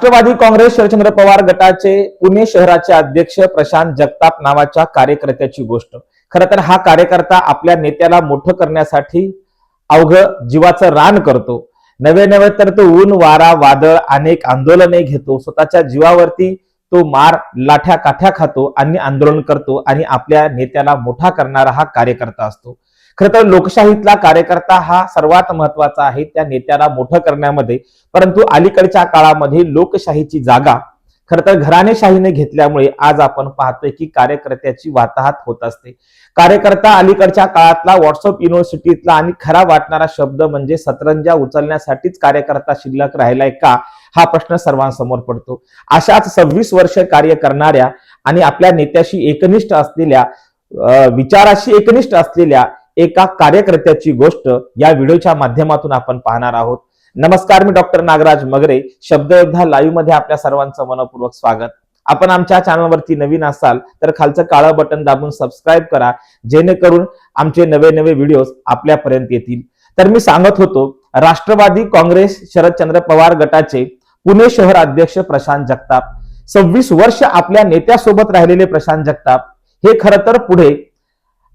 राष्ट्रवादी काँग्रेस शरदचंद्र पवार गटाचे पुणे शहराचे अध्यक्ष प्रशांत जगताप नावाच्या कार्यकर्त्याची गोष्ट. खर तर हा कार्यकर्ता आपल्या नेत्याला मोठं करण्यासाठी अवघं जीवाचं रान करतो. नवे नवे तर तो ऊन वारा वादळ अनेक आंदोलने घेतो. स्वतःच्या जीवावरती तो मार लाठ्या काठ्या खातो आणि आंदोलन करतो आणि आपल्या नेत्याला मोठा करणारा हा कार्यकर्ता असतो. खरं तर लोकशाहीतला कार्यकर्ता हा सर्वात महत्त्वाचा आहे. त्या नेत्याला मोठं करण्यामध्ये. परंतु अलीकडच्या काळामध्ये लोकशाहीची जागा खरं तर घराणेशाहीने घेतल्यामुळे आज आपण पाहतोय की कार्यकर्त्याची वाताहत होत असते. कार्यकर्ता अलीकडच्या काळातला व्हॉट्सअप युनिव्हर्सिटीतला आणि खरा वाटणारा शब्द म्हणजे सतरंजा उचलण्यासाठीच कार्यकर्ता शिल्लक राहिलाय का? हा प्रश्न सर्वांसमोर पडतो. अशाच सव्वीस वर्ष कार्य करणाऱ्या आणि आपल्या नेत्याशी एकनिष्ठ असलेल्या अं, विचाराशी एकनिष्ठ असलेल्या एका कार्यकर्त्याची गोष्ट या व्हिडिओच्या माध्यमातून आपण पाहणार आहोत. नमस्कार मी डॉक्टर नागराज मगरे शब्दयोद्धा लाईव्हमध्ये आपल्या सर्वांचं मनपूर्वक स्वागत. आपण आमच्या चॅनलवरती नवीन असाल तर खालचं काळं बटन दाबून सबस्क्राईब करा जेणेकरून आमचे नवे नवे व्हिडिओज आपल्यापर्यंत येतील. तर मी सांगत होतो राष्ट्रवादी काँग्रेस शरदचंद्र पवार गटाचे पुणे शहर अध्यक्ष प्रशांत जगताप. सव्वीस वर्ष आपल्या नेत्यासोबत राहिलेले प्रशांत जगताप. हे खरं तर पुढे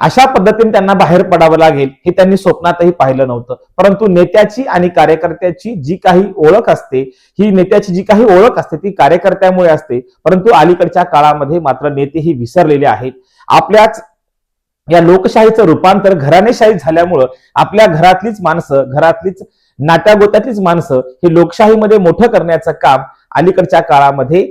अशा पद्धतीने त्यांना बाहेर पडावं लागेल हे त्यांनी स्वप्नातही पाहिलं नव्हतं. परंतु नेत्याची आणि कार्यकर्त्याची जी काही ओळख असते ही नेत्याची जी काही ओळख असते ती कार्यकर्त्यामुळे असते. परंतु अलीकडच्या काळामध्ये मात्र नेते ही विसरलेले आहेत. आपल्याच या लोकशाहीचं रूपांतर घराणेशाही झाल्यामुळं आपल्या घरातलीच माणसं घरातलीच नाट्यागोत्यातलीच माणसं हे लोकशाहीमध्ये मोठं करण्याचं काम अलीकडच्या काळामध्ये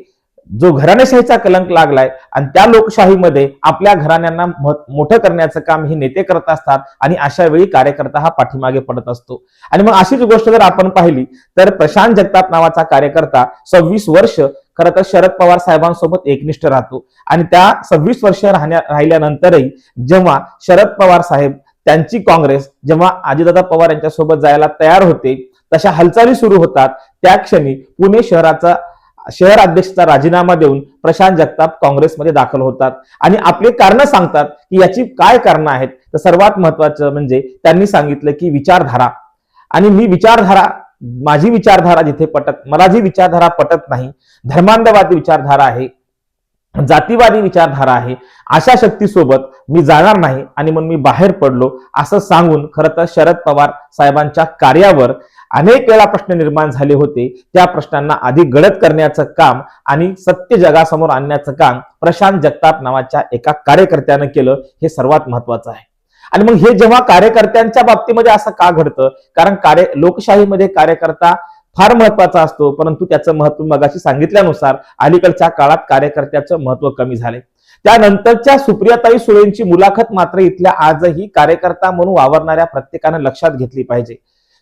जो घराणेशाहीचा कलंक लागलाय आणि त्या लोकशाहीमध्ये आपल्या घराण्यांना मोठं करण्याचं काम हे नेते करत असतात आणि अशा वेळी कार्यकर्ता हा पाठीमागे पडत असतो. आणि मग अशीच गोष्ट जर आपण पाहिली तर प्रशांत जगताप नावाचा कार्यकर्ता सव्वीस वर्ष खरं तर शरद पवार साहेबांसोबत एकनिष्ठ राहतो. आणि त्या सव्वीस वर्ष राहण्या राहिल्यानंतरही जेव्हा शरद पवार साहेब त्यांची काँग्रेस जेव्हा अजितदादा पवार यांच्यासोबत जायला तयार होते तशा हालचाली सुरू होतात. त्या क्षणी पुणे शहराचा शहर अध्यक्षचा राजीनामा देऊन प्रशांत जगताप काँग्रेसमध्ये दाखल होतात. आणि आपली कारण सांगतात की याची काय कारणं आहेत? तर सर्वात महत्वाचं म्हणजे त्यांनी सांगितलं की विचारधारा. आणि मी विचारधारा माझी विचारधारा जिथे पटत मला जी विचारधारा पटत नाही. धर्मांधवादी विचारधारा आहे. जातीवादी विचारधारा आहे. अशा शक्तीसोबत मी जाणार नाही आणि म्हणून मी बाहेर पडलो असं सांगून खरं तर शरद पवार साहेबांच्या कार्यावर अनेक वेळा प्रश्न निर्माण झाले होते. त्या प्रश्नांना आधी गडद करण्याचं काम आणि सत्य जगासमोर आणण्याचं काम प्रशांत जगताप नावाच्या एका कार्यकर्त्यानं केलं हे सर्वात महत्वाचं आहे. आणि मग हे जेव्हा कार्यकर्त्यांच्या बाबतीमध्ये असं का घडतं? कारण कार्य लोकशाहीमध्ये कार्यकर्ता फार महत्त्वाचा असतो परंतु त्याचं महत्त्व मगाशी सांगितल्यानुसार अलीकडच्या काळात कार्यकर्त्याचं महत्त्व कमी झाले. त्यानंतरच्या सुप्रियाताई सुळेंची मुलाखत मात्र इथल्या आजही कार्यकर्ता म्हणून वावरणाऱ्या प्रत्येकानं लक्षात घेतली पाहिजे.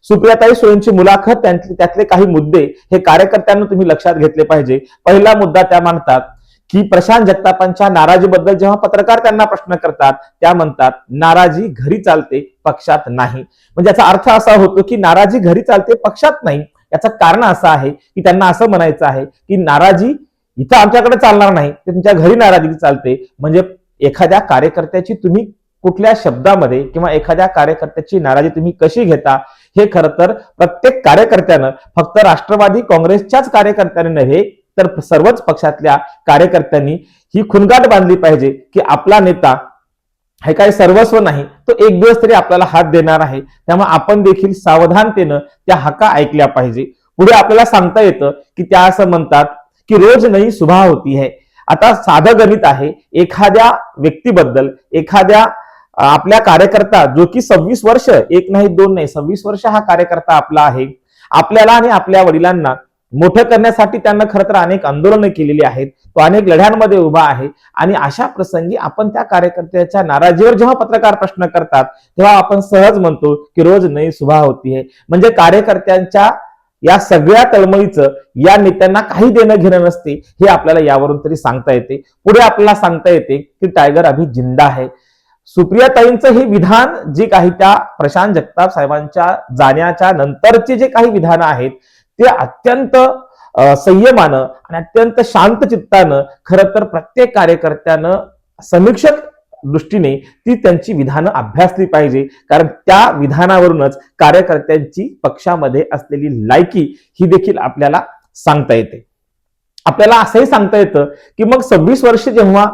सुप्रियाताई सुळेंची मुलाखत त्यातले काही मुद्दे हे कार्यकर्त्यांना तुम्ही लक्षात घेतले पाहिजे. पहिला मुद्दा त्या मांडतात की प्रशांत जगतापांच्या नाराजीबद्दल जेव्हा पत्रकार त्यांना प्रश्न करतात त्या म्हणतात नाराजी घरी चालते पक्षात नाही. म्हणजे याचा अर्थ असा होतो की नाराजी घरी चालते पक्षात नाही. याचं कारण असं आहे की त्यांना असं म्हणायचं आहे की नाराजी इथं आमच्याकडे चालणार नाही ते तुमच्या घरी नाराजी चालते. म्हणजे एखाद्या कार्यकर्त्याची तुम्ही कुठल्या शब्दामध्ये किंवा एखाद्या कार्यकर्त्याची नाराजी तुम्ही कशी घेता हे खरं तर प्रत्येक कार्यकर्त्यानं फक्त राष्ट्रवादी काँग्रेसच्याच कार्यकर्त्याने नव्हे तर सर्वच पक्षातल्या कार्यकर्त्यांनी ही खुणगाट बांधली पाहिजे की आपला नेता हे काय सर्वस्व नाही तो एक दिवस तरी आपल्याला हात देणार आहे. त्यामुळे आपण देखील सावधानतेनं त्या हका ऐकल्या पाहिजे. पुढे आपल्याला सांगता येतं की त्या असं म्हणतात की रोज नाही सुभा होती है. आता साधं गणित आहे एखाद्या व्यक्तीबद्दल एखाद्या आपल्या कार्यकर्ता जो की सव्वीस वर्ष एक नाही दोन नाही सव्वीस वर्ष हा कार्यकर्ता आपला आहे. आपल्याला आणि आपल्या वडिलांना मोठं करण्यासाठी त्यांना खरं तर अनेक आंदोलनं केलेली आहेत. तो अनेक लढ्यांमध्ये उभा आहे. आणि अशा प्रसंगी आपण त्या कार्यकर्त्याच्या नाराजीवर जेव्हा पत्रकार प्रश्न करतात तेव्हा आपण सहज म्हणतो की रोज नई सुभा होती म्हणजे कार्यकर्त्यांच्या या सगळ्या तळमळीचं या नेत्यांना काही देणं घेणं नसते हे आपल्याला यावरून तरी सांगता येते. पुढे आपल्याला सांगता येते की टायगर अभि जिंदा आहे सुप्रियाताईंचं हे विधान जे काही त्या प्रशांत जगताप साहेबांच्या जाण्याच्या नंतरचे जे काही विधानं आहेत ते अत्यंत संयमानं आणि अत्यंत शांत चित्तानं खरं तर प्रत्येक कार्यकर्त्यानं समीक्षक दृष्टीने ती त्यांची विधानं अभ्यासली पाहिजे. कारण त्या विधानावरूनच कार्यकर्त्यांची पक्षामध्ये असलेली लायकी ही देखील आपल्याला सांगता येते. आपल्याला असंही सांगता येतं की मग सव्वीस वर्ष जेव्हा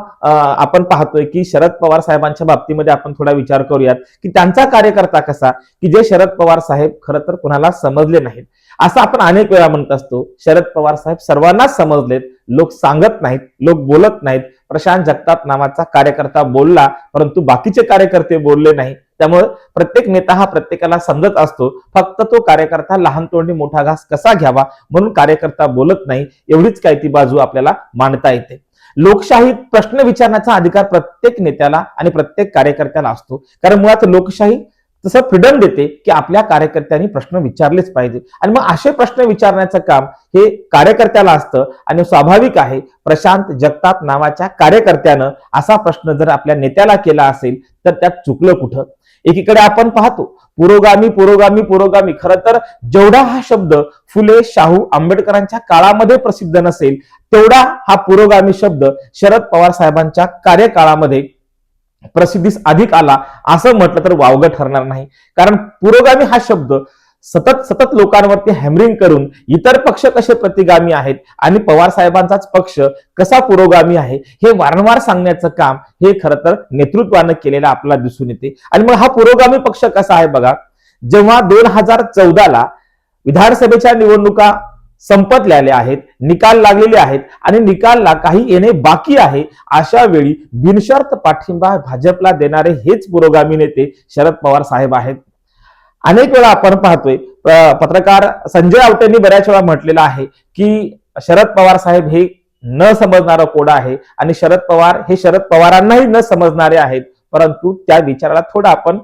आपण पाहतोय की शरद पवार साहेबांच्या बाबतीमध्ये आपण थोडा विचार करूयात की त्यांचा कार्यकर्ता कसा की जे शरद पवार साहेब खरं तर कुणाला समजले नाहीत. असं आपण अनेक वेळा म्हणत असतो शरद पवार साहेब सर्वांनाच समजलेत लोक सांगत नाहीत लोक बोलत नाहीत. प्रशांत जगताप नावाचा कार्यकर्ता बोलला परंतु बाकीचे कार्यकर्ते बोलले नाही. त्यामुळे प्रत्येक नेता हा प्रत्येकाला समजत असतो फक्त तो कार्यकर्ता लहान तोंडी मोठा घास कसा घ्यावा म्हणून कार्यकर्ता बोलत नाही एवढीच काय ती बाजू आपल्याला मांडता येते. लोकशाहीत प्रश्न विचारण्याचा अधिकार प्रत्येक नेत्याला आणि प्रत्येक कार्यकर्त्याला असतो. कारण मुळात लोकशाही जसं फ्रीडम देते की आपल्या कार्यकर्त्यांनी प्रश्न विचारलेच पाहिजे. आणि मग असे प्रश्न विचारण्याचं काम हे कार्यकर्त्याला असतं आणि स्वाभाविक आहे प्रशांत जगताप नावाच्या कार्यकर्त्यानं असा प्रश्न जर आपल्या नेत्याला केला असेल तर त्यात चुकलं कुठं? एकीकडे आपण पाहतो पुरोगामी पुरोगामी पुरोगामी. खरं तर जेवढा हा शब्द फुले शाहू आंबेडकरांच्या काळामध्ये प्रसिद्ध नसेल तेवढा हा पुरोगामी शब्द शरद पवार साहेबांच्या कार्यकाळामध्ये प्रसिद्धीस अधिक आला असं म्हटलं तर वावगं ठरणार नाही. कारण पुरोगामी हा शब्द सतत सतत लोकांवरती हॅमरिंग करून इतर पक्ष कसे प्रतिगामी आहेत आणि पवार साहेबांचाच पक्ष कसा पुरोगामी आहे हे वारंवार सांगण्याचं काम हे खरं तर नेतृत्वानं केलेलं आपल्याला दिसून येते. आणि मग हा पुरोगामी पक्ष कसा आहे बघा जेव्हा दोन हजार चौदाला विधानसभेच्या निवडणुका संपतलेले आहेत निकाल लागलेले आहेत आणि निकालला काही येणे बाकी आहे अशा वेळी बिनशर्त पाठिंबा भाजपला देणारे हेच पुरोगामी नेते शरद पवार साहेब आहेत. अनेक वेळा आपण पाहतोय पत्रकार संजय आवटेंनी बऱ्याच वेळा म्हटलेलं आहे की शरद पवार साहेब हे न समजणारं कोड आहे आणि शरद पवार हे शरद पवारांनाही न समजणारे आहेत. परंतु त्या विचाराला थोडं आपण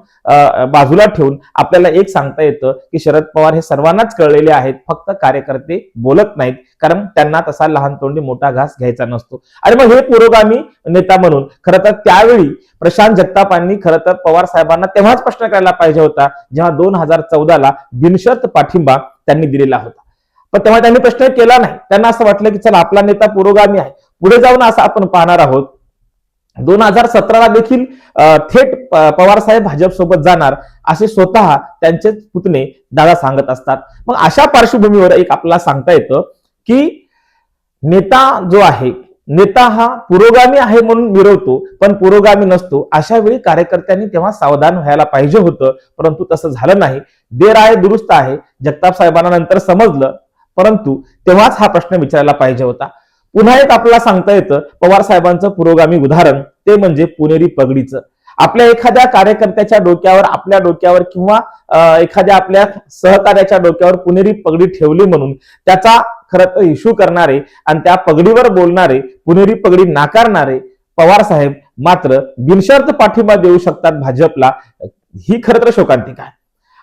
बाजूला ठेवून आपल्याला एक सांगता येतं की शरद पवार हे सर्वांनाच कळलेले आहेत फक्त कार्यकर्ते बोलत नाहीत कारण त्यांना तसा लहान तोंडी मोठा घास घ्यायचा नसतो. आणि मग हे पुरोगामी नेता म्हणून खरं तर त्यावेळी प्रशांत जगतापांनी खरं तर पवार साहेबांना तेव्हाच प्रश्न करायला पाहिजे होता जेव्हा दोन हजार चौदाला बिनशर्त पाठिंबा त्यांनी दिलेला होता. पण तेव्हा त्यांनी प्रश्न केला नाही. त्यांना असं वाटलं की चला आपला नेता पुरोगामी आहे. पुढे जाऊन असं आपण पाहणार आहोत दोन हजार सतराला देखील थेट पवार साहेब भाजप सोबत जाणार असे स्वतः त्यांचे पुतणे दादा सांगत असतात. मग अशा पार्श्वभूमीवर एक आपल्याला सांगता येतं की नेता जो आहे नेता हा पुरोगामी आहे म्हणून मिरवतो पण पुरोगामी नसतो. अशा वेळी कार्यकर्त्यांनी तेव्हा सावधान व्हायला पाहिजे होतं परंतु तसं झालं नाही. देर आहे दुरुस्त आहे. जगताप साहेबांना नंतर समजलं परंतु तेव्हाच हा प्रश्न विचारायला पाहिजे होता. पुन्हा एक आपल्याला सांगता येतं पवार साहेबांचं पुरोगामी उदाहरण ते म्हणजे पुणेरी पगडीचं. आपल्या एखाद्या कार्यकर्त्याच्या डोक्यावर आपल्या डोक्यावर किंवा एखाद्या आपल्या सहकार्याच्या डोक्यावर पुणेरी पगडी ठेवली म्हणून त्याचा खरं तर इश्यू करणारे आणि त्या पगडीवर बोलणारे पुणेरी पगडी नाकारणारे पवार साहेब मात्र बिनशर्त पाठिंबा देऊ शकतात भाजपला. ही खरं तर शोकांतिका आहे.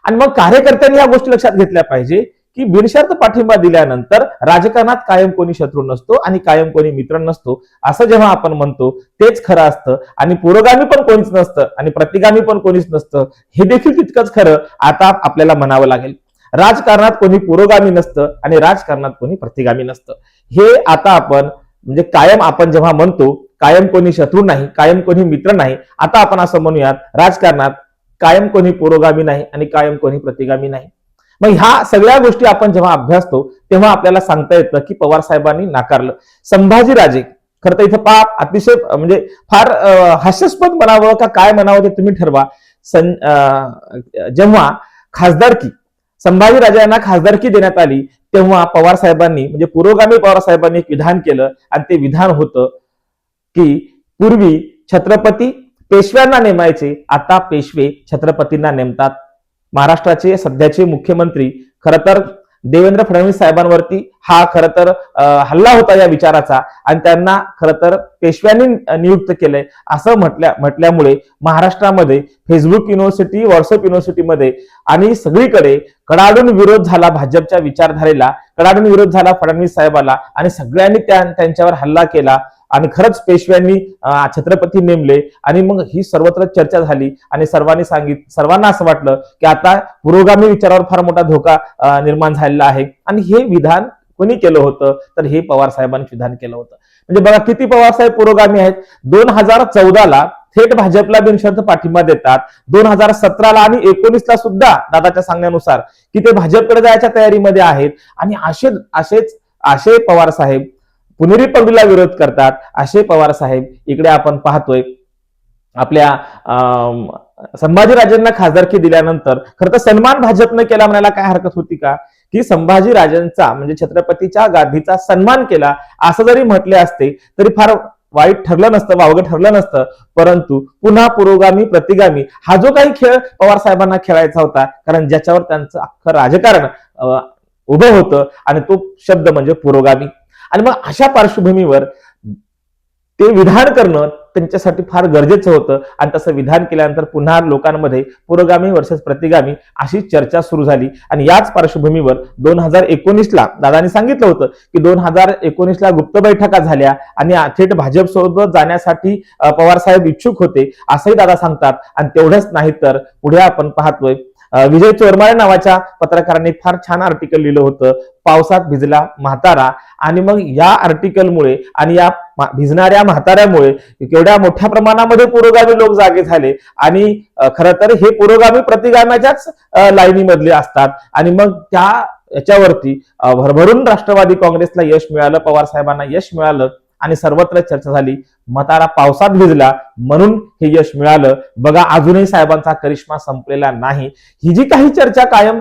आणि मग कार्यकर्त्यांनी या गोष्टी लक्षात घेतल्या पाहिजे. की बिनशर्त पाठिंबा दिल्यानंतर राजकारणात कायम कोणी शत्रू नसतो आणि कायम कोणी मित्र नसतो असं जेव्हा आपण म्हणतो तेच खरं असतं. आणि पुरोगामी पण कोणीच नसतं आणि प्रतिगामी पण कोणीच नसतं हे देखील तितकंच खरं आता आपल्याला म्हणावं लागेल. राजकारणात कोणी पुरोगामी नसतं आणि राजकारणात कोणी प्रतिगामी नसतं. हे आता आपण म्हणजे कायम आपण जेव्हा म्हणतो कायम कोणी शत्रू नाही कायम कोणी मित्र नाही आता आपण असं म्हणूयात राजकारणात कायम कोणी पुरोगामी नाही आणि कायम कोणी प्रतिगामी नाही. मग ह्या सगळ्या गोष्टी आपण जेव्हा अभ्यासतो तेव्हा आपल्याला सांगता येतं की पवार साहेबांनी नाकारलं. संभाजीराजे खरं तर इथं पा अतिशय म्हणजे फार हास्यास्पद म्हणावं का काय म्हणावं ते तुम्ही ठरवा. सं जेव्हा खासदारकी संभाजीराजे यांना खासदारकी देण्यात आली तेव्हा पवार साहेबांनी म्हणजे पुरोगामी पवार साहेबांनी एक विधान केलं आणि ते विधान होतं की पूर्वी छत्रपती पेशव्यांना नेमायचे आता पेशवे छत्रपतींना नेमतात. महाराष्ट्राचे सध्याचे मुख्यमंत्री खरं तर देवेंद्र फडणवीस साहेबांवरती हा खरं तर हल्ला होता या विचाराचा आणि त्यांना खरं तर पेशव्यांनी नियुक्त केलंय असं म्हटल्या म्हटल्यामुळे महाराष्ट्रामध्ये फेसबुक युनिव्हर्सिटी व्हॉट्सअप युनिव्हर्सिटीमध्ये आणि सगळीकडे कडाडून विरोध झाला भाजपच्या विचारधारेला. कडाडून विरोध झाला फडणवीस साहेबाला आणि सगळ्यांनी त्या त्यांच्यावर हल्ला केला. आणि खरंच पेशव्यांनी छत्रपती नेमले आणि मग ही सर्वत्र चर्चा झाली आणि सर्वांनी सांगित सर्वांना असं वाटलं की आता पुरोगामी विचारावर फार मोठा धोका निर्माण झालेला आहे. आणि हे विधान कोणी केलं होतं? तर हे पवार साहेबांनी विधान केलं होतं. म्हणजे बघा किती पवार साहेब पुरोगामी आहेत? दोन हजार चौदाला थेट भाजपला बिनशर्त पाठिंबा देतात. दोन हजार सतराला आणि एकोणीसला सुद्धा दादाच्या सांगण्यानुसार की ते भाजपकडे जायच्या तयारीमध्ये आहेत. आणि असे असेच असे पवार साहेब पुणेरी पंढरीला विरोध करतात. असे पवार साहेब इकडे आपण पाहतोय. आपल्या अं, संभाजीराजेंना खासदारकी दिल्यानंतर खरं तर सन्मान भाजपनं केला म्हणायला काय हरकत होती का? की संभाजीराजांचा म्हणजे छत्रपतीच्या गादीचा सन्मान केला असं जरी म्हटले असते तरी फार वाईट ठरलं नसतं वावगं ठरलं नसतं. परंतु पुन्हा पुरोगामी प्रतिगामी हा जो काही खेळ पवार साहेबांना खेळायचा होता कारण ज्याच्यावर त्यांचं अख्खं राजकारण उभं होतं आणि तो शब्द म्हणजे पुरोगामी. आणि मग अशा पार्श्वभूमीवर ते विधान करणं त्यांच्यासाठी फार गरजेचं होतं. आणि तसं विधान केल्यानंतर पुन्हा लोकांमध्ये पुरोगामी वर्सेस प्रतिगामी अशी चर्चा सुरू झाली. आणि याच पार्श्वभूमीवर दोन हजार एकोणीसला दादानी सांगितलं होतं की दोन हजार एकोणीसला गुप्त बैठका झाल्या आणि थेट भाजप सोबत जाण्यासाठी पवार साहेब इच्छुक होते असंही दादा सांगतात. आणि तेवढंच नाही तर पुढे आपण पाहतोय विजय चोरमाळे नावाच्या पत्रकारांनी फार छान आर्टिकल लिहिलं होतं पावसात भिजला म्हातारा. आणि मग या आर्टिकलमुळे आणि या भिजणाऱ्या म्हाताऱ्यामुळे केवढ्या मोठ्या प्रमाणामध्ये पुरोगामी लोक जागे झाले. आणि खर खरं तर हे पुरोगामी प्रतिगाम्याच्याच लाईनीमधले असतात. आणि मग त्या याच्यावरती भरभरून राष्ट्रवादी काँग्रेसला यश मिळालं पवार साहेबांना यश मिळालं. आणि सर्वत्र चर्चा झाली. मतारा पावसात भिजला म्हणून हे यश मिळालं. बघा अजूनही साहेबांचा करिश्मा संपलेला नाही. ही जी काही चर्चा कायम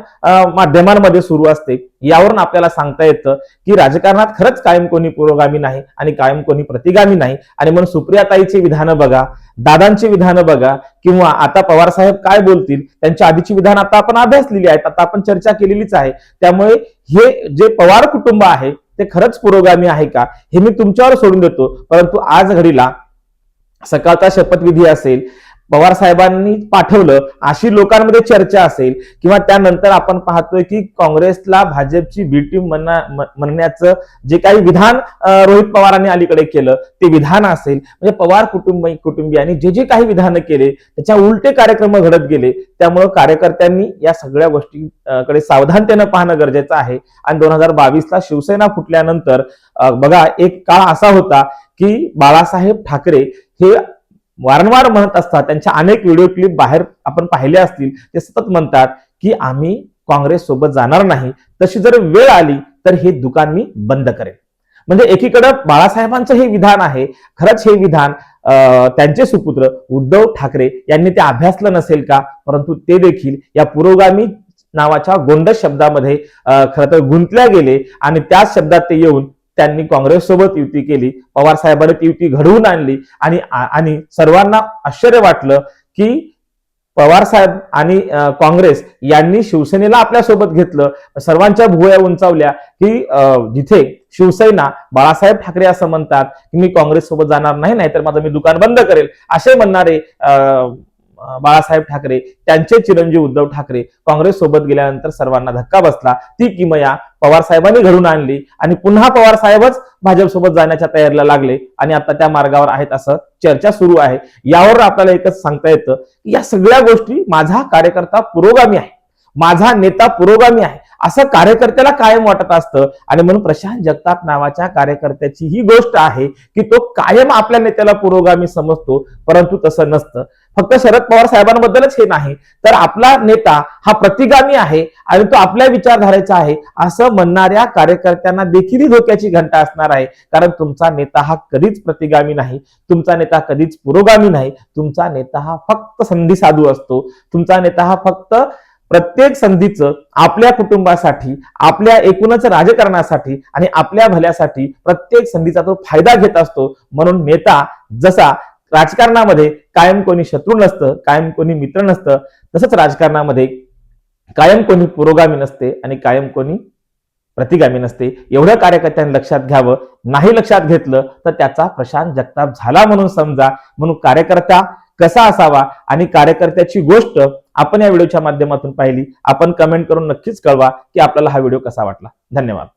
माध्यमांमध्ये सुरू असते यावरून आपल्याला सांगता येतं की राजकारणात खरंच कायम कोणी पुरोगामी नाही आणि कायम कोणी प्रतिगामी नाही. आणि म्हणून सुप्रियाताईची विधानं बघा दादांची विधानं बघा किंवा आता पवार साहेब काय बोलतील त्यांच्या आधीची विधान आता आपण अभ्यासलेली आहेत आता आपण चर्चा केलेलीच आहे. त्यामुळे हे जे पवार कुटुंब आहे ते खरंच पुरोगामी आहे का? हे मी तुमच्यावर सोडून देतो. परंतु आज घडीला सकाळचा शपथविधी असेल पवार साहेबांनी पाठवलं अशी लोकांमध्ये चर्चा असेल किंवा त्यानंतर आपण पाहतोय की काँग्रेसला भाजपची बी टीम म्हणण्याचं जे काही विधान रोहित पवारांनी अलीकडे केलं ते विधान असेल. म्हणजे पवार कुटुंब कुटुंबियांनी जे जे काही विधानं केले त्याच्या उलटे कार्यक्रम घडत गेले त्यामुळं कार्यकर्त्यांनी या सगळ्या गोष्टीकडे सावधानतेनं पाहणं गरजेचं आहे. आणि दोन हजार बावीसला शिवसेना फुटल्यानंतर बघा एक काळ असा होता की बाळासाहेब ठाकरे हे वारंवार म्हणत असतात त्यांच्या अनेक व्हिडिओ क्लिप बाहेर आपण पाहिले असतील ते सतत म्हणतात की आम्ही काँग्रेस सोबत जाणार नाही तशी जर वेळ आली तर हे दुकान मी बंद करेन. म्हणजे एकीकडे बाळासाहेबांचं हे विधान आहे खरंच हे विधान अं, त्यांचे सुपुत्र उद्धव ठाकरे यांनी ते अभ्यासलं नसेल का परंतु ते देखील या पुरोगामी नावाच्या गोंड शब्दामध्ये खरं तर गुंतल्या गेले आणि त्याच शब्दात ते येऊन त्यांनी काँग्रेस सोबत युती केली पवार साहेबांनी ती युती घडवून आणली आणि आणि सर्वांना आश्चर्य वाटलं की पवार साहेब आणि काँग्रेस यांनी शिवसेनेला आपल्यासोबत घेतलं. सर्वांच्या भुवया उंचावल्या की अं, जिथे शिवसेना बाळासाहेब ठाकरे असं म्हणतात की मी काँग्रेस सोबत जाणार नाही नाहीतर माझं मी दुकान बंद करेल. असे म्हणणारे अं, बाळासाहेब ठाकरे त्यांचे चिरंजीव उद्धव ठाकरे काँग्रेस सोबत गेल्यानंतर सर्वांना धक्का बसला. ती किमया पवार साहेबांनी घडून आणली आणि पुन्हा पवार साहेबच भाजपसोबत जाण्याच्या तयारीला लागले आणि आता त्या मार्गावर आहेत असं चर्चा सुरू आहे. यावर आपल्याला एकच सांगता येतं की या सगळ्या गोष्टी माझा कार्यकर्ता पुरोगामी आहे. माझा नेता पुरोगामी आहे. असं कार्यकर्त्याला कायम वाटत असतं. आणि म्हणून प्रशांत जगताप नावाच्या कार्यकर्त्याची ही गोष्ट आहे की तो कायम आपल्या नेत्याला पुरोगामी समजतो परंतु तसं नसतं. फक्त शरद पवार साहेबांबद्दलच हे नाही तर आपला नेता हा प्रतिगामी आहे आणि तो आपल्या विचारधारेचा आहे असं म्हणणाऱ्या कार्यकर्त्यांना देखील ही धोक्याची घंटा असणार आहे. कारण तुमचा नेता हा कधीच प्रतिगामी नाही तुमचा नेता कधीच पुरोगामी नाही तुमचा नेता हा फक्त संधी साधू असतो. तुमचा नेता हा फक्त प्रत्येक संधीचं आपल्या कुटुंबासाठी आपल्या एकूणच राजकारणासाठी आणि आपल्या भल्यासाठी प्रत्येक संधीचा तो फायदा घेत असतो. म्हणून नेता जसा राजकारणामध्ये कायम कोणी शत्रू नसतं कायम कोणी मित्र नसतं तसंच राजकारणामध्ये कायम कोणी पुरोगामी नसते आणि कायम कोणी प्रतिगामी नसते. एवढं कार्यकर्त्यांनी लक्षात घ्यावं. नाही लक्षात घेतलं तर त्याचा प्रशांत जगताप झाला म्हणून समजा. म्हणून कार्यकर्ता कसा असावा आणि कार्यकर्त्याची गोष्ट आपण या व्हिडिओच्या माध्यमातून पाहिली. आपण कमेंट करून नक्कीच कळवा की आपल्याला हा व्हिडिओ कसा वाटला. धन्यवाद.